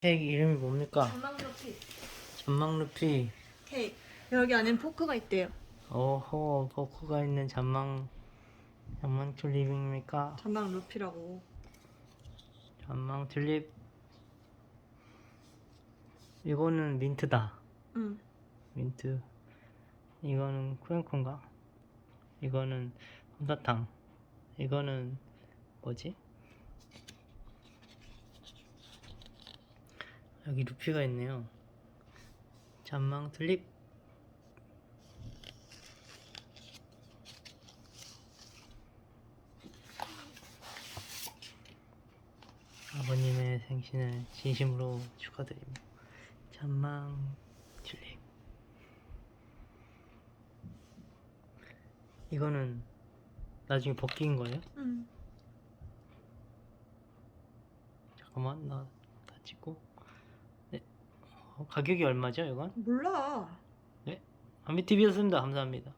케이크 이름이 뭡니까? 전망 루피 잔망 루피. 케이크 여기 안엔 포크가 있대요 오호, 포크가 있는 잔망, 잔망 튤립입니까? 전망 루피라고 잔망 튤립. 이거는 민트다. 응 민트. 이거는 쿠앤콘가? 이거는 솜사탕. 이거는 뭐지? 여기 루피가 있네요. 잔망 튤립. 아버님의 생신을 진심으로 축하드립니다. 잔망 튤립. 이거는 나중에 벗긴 거예요? 응. 잠깐만 나 다 찍고 가격이 얼마죠 이건? 몰라. 아미TV였습니다. 감사합니다